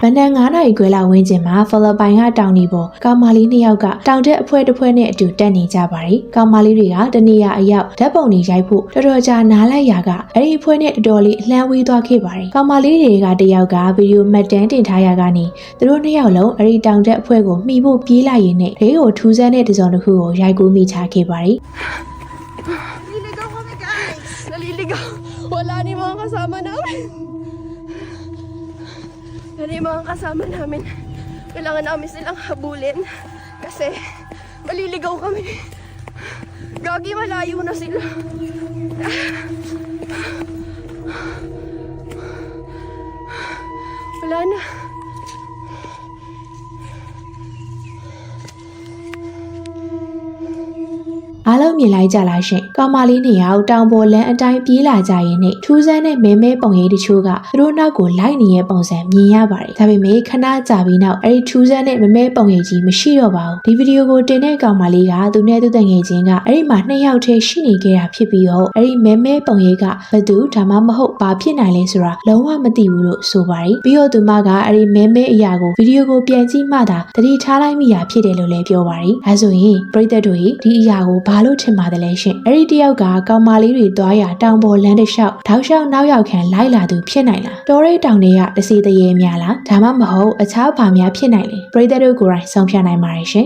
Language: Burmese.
ဗန်နန်9နာရီခွဲလောက်ဝန်းကျင်မှာဖိလစ်ပိုင်ကတောင်ဒီပေါ်ကောင်မလေးနှစ်ယောက်ကတောင်တက်အဖွဲတစ်ဖွဲနဲ့အတူတက်နေကြပါတယ်။ကောင်မလေးတွေကတနေရာအရောက်ဓာတ်ပုံတွေရိုက်ဖို့တော်တော်ကြာနားလိုက်ရာကအဲ့ဒီအဖွဲနဲ့တော်တော်လေးအလှမ်းဝေးသွားခဲ့ပါတယ်။ကောင်မလေးတွေကတယောက်ကဗီဒီယိုမှတ်တမ်းတင်ထားရကနေသူတို့နှစ်ယောက်လုံးအဲ့ဒီတောင်တက်အဖွဲကိုမှီဖို့ပြေးလိုက်ရင်းနဲ့ဒေးကိုထူးဆန်းတဲ့တစ်စုံတစ်ခုကိုရိုက်ကူးမိချခဲ့ပါတယ်။ Naliligaw kami guys! Naliligaw! Wala ni mga kasama namin. Wala ni mga kasama namin. Kailangan namin silang habulin. Kasi maliligaw kami. Gagi, malayo na sila. Wala na. အားလုံးမြင်လိုက်ကြလားရှင်။ကောင်မလေးနှစ်ယောက်တောင်ပေါ်လမ်းအတိုင်းပြေးလာကြရင်းနဲ့ထူးဆန်းတဲ့မဲမဲပုံရိပ်တချို့ကသူတို့နောက်ကိုလိုက်နေတဲ့ပုံစံမြင်ရပါတယ်။ဒါပေမဲ့ခဏကြာပြီးနောက်အဲ့ဒီထူးဆန်းတဲ့မဲမဲပုံရိပ်ကြီးမရှိတော့ပါဘူး။ဒီဗီဒီယိုကိုတင်တဲ့ကောင်မလေးကသူနဲ့သူတငယ်ချင်းကအဲ့ဒီမှာနှစ်ယောက်တည်းရှိနေခဲ့တာဖြစ်ပြီးတော့အဲ့ဒီမဲမဲပုံရိပ်ကဘသူဒါမှမဟုတ်ဘာဖြစ်နိုင်လဲဆိုတာလုံးဝမသိဘူးလို့ဆိုပါတယ်။ပြီးတော့သူမကအဲ့ဒီမဲမဲအရာကိုဗီဒီယိုကိုပြန်ကြည့်မှသာသတိထားလိုက်မိတာဖြစ်တယ်လို့လည်းပြောပါတယ်။အဲဆိုရင်ပရိသတ်တို့ဒီအရာကိုဘာလို့ထင်ပါတယ်လဲရှင်။အဲ့ဒီတယောက်ကကောင်မလေးတွေသွားရတောင်ပေါ်လမ်းတစ်လျှောက်ထောက်လျှောက်နောက်ရောက်ခံလိုက်လာသူဖြစ်နိုင်လား။တော်ရဲတောင်တွေကတစီတရေများလား။ဒါမှမဟုတ်အခြားဘာများဖြစ်နိုင်လဲ။ပရိသတ်တို့ကိုယ်တိုင်ဆုံးဖြတ်နိုင်ပါတယ်ရှင်